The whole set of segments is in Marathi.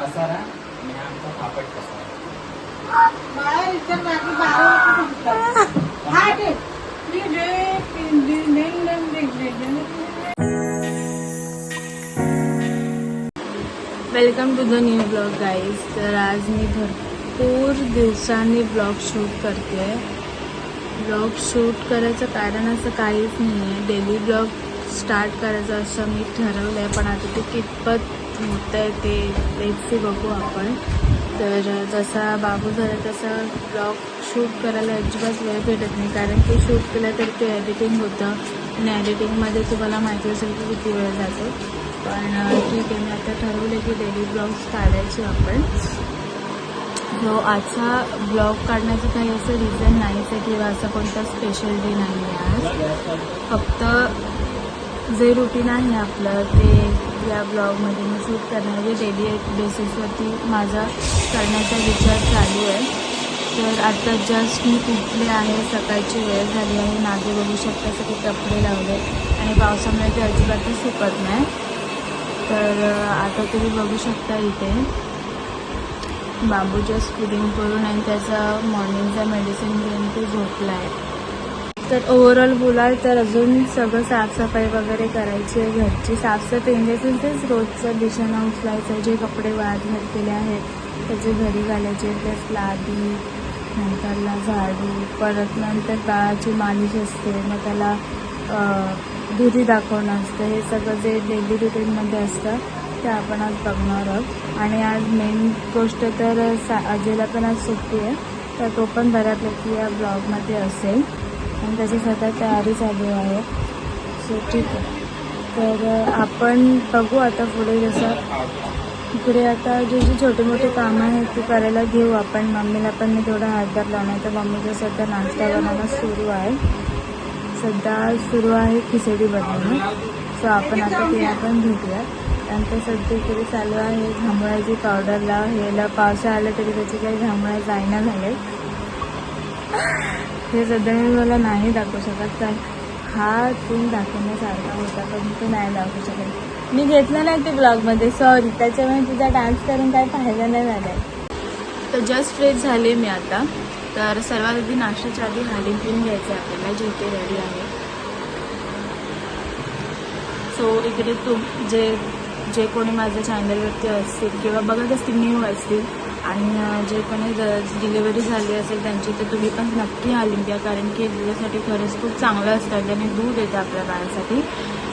पसारा आणि आमचा पापड पसारा welcome to the new blog guys तर आज मी भरपूर दिवसांनी ब्लॉग शूट करते ब्लॉग शूट करायचं कारण असं काहीच नाही आहे डेली ब्लॉग स्टार्ट करायचं असं मी ठरवलं आहे पण आता ते कितपत होतं आहे ते लेट्स बघू आपण. तर जसा बाबू झाला तसा ब्लॉग शूट करायला अजिबात वेळ भेटत नाही कारण की शूट केलं तर ते एडिटिंग होतं. आणि एडिटिंगमध्ये तुम्हाला माहिती असेल की किती वेळ जातो. पण ठीक आहे मी आता ठरवलं की डेली ब्लॉग्स काढायचे आपण. जो आजचा ब्लॉग काढण्याचं काही असं रिझन नाहीच आहे किंवा असं कोणता स्पेशल डे नाही आहे आज. फक्त जे रुटीन आहे आपलं ते या ब्लॉगमध्ये मी शूट करणार आहे. डेली बेसिसवरती माझा करण्याचा विचार चालू आहे. तर आता जस्ट मी उठले आहे सकाळची वेळ झाली आहे. नागे बघू शकता सगळे कपडे लावले आणि पावसामुळे ते अजिबातच सुकत नाही. तर आता तुम्ही बघू शकता इथे. बाबू जस्ट फिडिंग करून आणि त्याचा मॉर्निंगचा मेडिसिन घेऊन तो झोपला आहे. तर ओव्हरऑल बोलाल तर अजून सगळं साफसफाई वगैरे करायची आहे. घरची साफसफाई म्हणजे तेच रोजचं बिछाना उचलायचं जे कपडे वाद घातलेले आहेत त्याचे घरी घालायचे प्लस लादी नंतरला झाडू परत नंतर बाळाची मालिश असते. मग त्याला दुधी दाखवणं असतं. हे सगळं जे डेली रुटीनमध्ये असतं ते आपण आज बघणार आहोत. आणि आज मेन गोष्ट तर सा अजयला पण आज सुट्टी आहे. तर तो पण बऱ्यापैकी या ब्लॉगमध्ये असेल. आणि त्याची सध्या तयारी चालू आहे. सो ठीक आहे. तर आपण बघू आता पुढे जसं इकडे आता जे जे छोटे मोठे कामं आहेत ते करायला घेऊ आपण. मम्मीला पण मी थोडा हातभार लावणार तर मम्मीचं सध्या नाश्ता बनवणं सुरू आहे. सध्या सुरू आहे खिचडी बनवणं. सो आपण आता ते आपण भेटूया त्यानंतर सध्या इकडे चालू आहे. घामळाची पावडरला ह्याला पावसा आला तरी त्याची काही घामळा जायना झाले हे सध्या मी मला नाही दाखवू शकत तर हा सीन दाखवण्यासारखा होता पण तो नाही दाखवू शकत. मी घेतलं नाही ते ब्लॉगमध्ये सॉरी त्याच्यामुळे तुझा डान्स करून काय पाहायला नाही झालं तर जस्ट फ्रेश झाले मी आता. तर सर्वात आधी नाश्त्याच्या आधी हाली पिऊन घ्यायचं आहे आपल्याला जे ते रेडी आहे. सो इकडे तुम जे जे कोणी माझ्या चॅनलवरती असतील किंवा बघत असतील न्यू असतील आणि जे पण डिलिव्हरी झाली असेल त्यांची तर तुम्ही पण नक्की आली घ्या कारण की दुधासाठी खरंच खूप चांगलं असतं त्याने दूध येतं आपल्या बाळासाठी.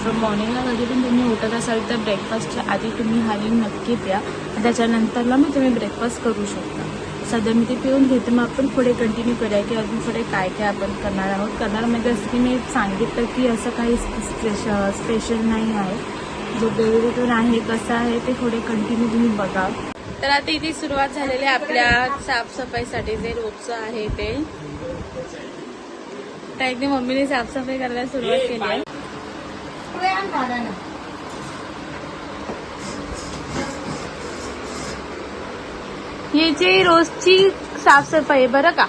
सो मॉर्निंगला कधी पण तुम्ही उठत असाल तर ब्रेकफास्टच्या आधी तुम्ही हालिम नक्की प्या. त्याच्यानंतरला मग तुम्ही ब्रेकफास्ट करू शकता. सध्या मी ते पिऊन घेते मग आपण पुढे कंटिन्यू करूया की अजून पुढे काय काय आपण करणार आहोत. करणार म्हणजे असं की मी सांगितलं की असं काही स्पेशल स्पेशल नाही आहे. जो डेली आहे कसं आहे ते पुढे कंटिन्यू तुम्ही बघा. तर आता इथे सुरुवात झालेली आहे आपल्या साफसफाईसाठी जे रोजचं आहे ते. तर इथे मम्मीने साफसफाई करायला सुरुवात केली आहे. ही जी रोजची साफसफाई आहे बरं का?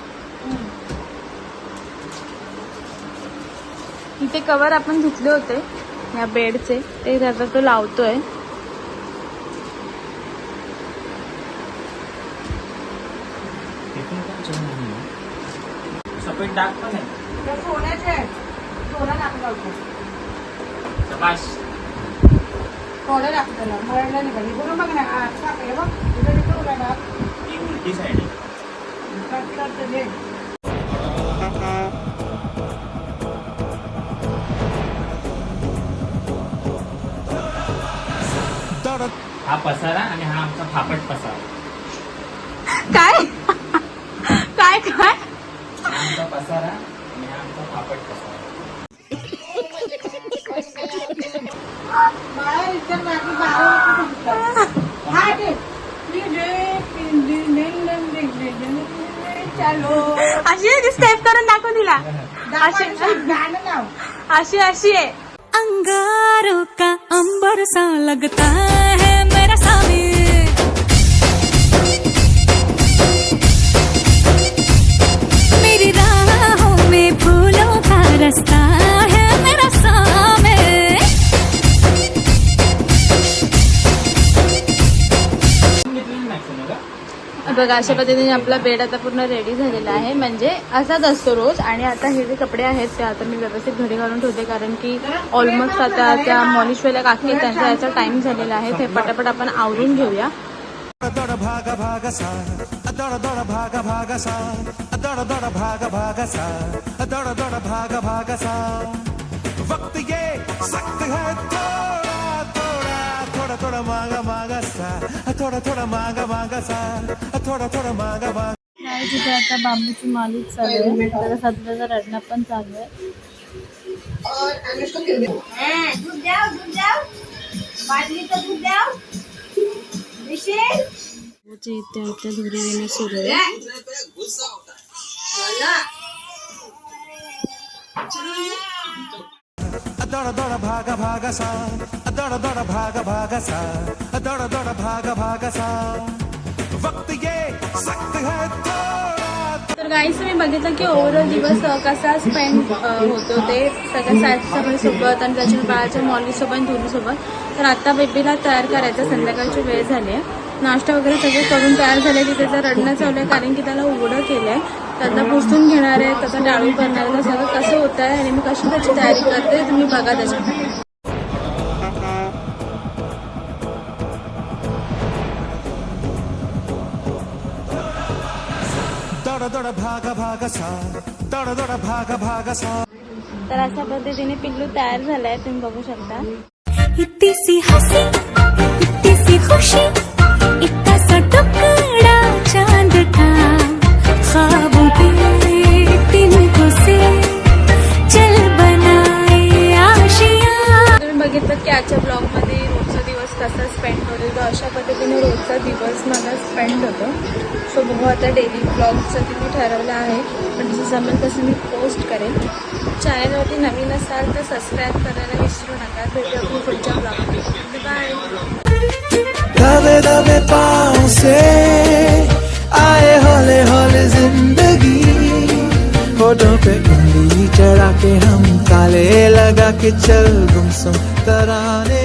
इथे कवर आपण घेतले होते या बेडचे ते आता तो लावतोय. सफेद डाग पण आहे सोन्याचे सोनं थोडं लागतं मळलं नाही पाहिजे बरोबर बघ ना सापडे बघ साईड हा पसारा आणि हा आमचा फापट पसारा. काय? काय काय अशी आहे स्टेप करून दाखव तिला अशी अशी आहे अंगारों का अंबर सा लगता है बघा अशा पद्धतीने आपला बेड आता पूर्ण रेडी झालेला आहे. म्हणजे असाच असतो रोज. आणि आता हे जे कपडे आहेत ते आता मी व्यवस्थित घडी घालून ठेवते. कारण की ऑलमोस्ट आता त्या मॉलिशवेल्या काकी त्यांचा याचा टाइम झालेला आहे. ते पटापट आपण आवरून घेऊया. वक्त ये सख्त है थोड़ा थोड़ा थोड़ा थोड़ा मांगा मांगा थोड़ा थोड़ा मांगा मांगा सा. थोड़ा थोड़ा मांगा मांगा. नाही तिथे आता बांबूची मालिश चालू आहे त्याला सध्याचा रडणं पण चालू आहे. हा, दूध द्याव दूध द्याव. बाटलीचं दूध द्याव. देशील? बांबूच्या इथे धुरी देणं सुरू आहे. दड़ दड़ भाग भाग सा दड दौड़ भाग भाग सा दौड़ दौड़ भाग भाग सा। वक्त ये सख्त है तर गाईस मी बघितलं की ओव्हरऑल दिवस कसा स्पेंड होतो ते सगळ्या साहेबसोबत आणि त्याच्या बाळाच्या मॉलीसोबत धुलीसोबत तर आत्ता बेबीला तयार करायचं संध्याकाळची वेळ झाली आहे. नाश्ता वगैरे सगळे करून तयार झाले तिथे तर रडणं चालू आहे कारण की त्याला उघडं केलं आहे त्याला पुसून घेणार आहे त्याचा डाळू करणार आहे सगळं कसं होतं आहे आणि मी कशी त्याची तयारी करते तुम्ही बघा त्याच्यामध्ये दौड़ दौड़ भागा भागा सा दौड़ दौड़ भागा भागा सा. तर अशा पद्धतीने पिल्लू तयार झालाय तुम्ही बघू शकता. इतनी सी हंसी इतनी सी खुशी. आता डेली ब्लॉगचं तुम्ही ठरवलं आहे. पण जमेल तसं मी पोस्ट करेन. चॅनलवरती नवीन असाल तर सबस्क्राईब करायला विसरू नका. भेटू पुढच्या ब्लॉगमध्ये बाय दबे दबे पाँव से आए हौले हौले ज़िंदगी। होठों पे उंगली चढ़ा के हम ताले लगा के चल गुमसुम तराने।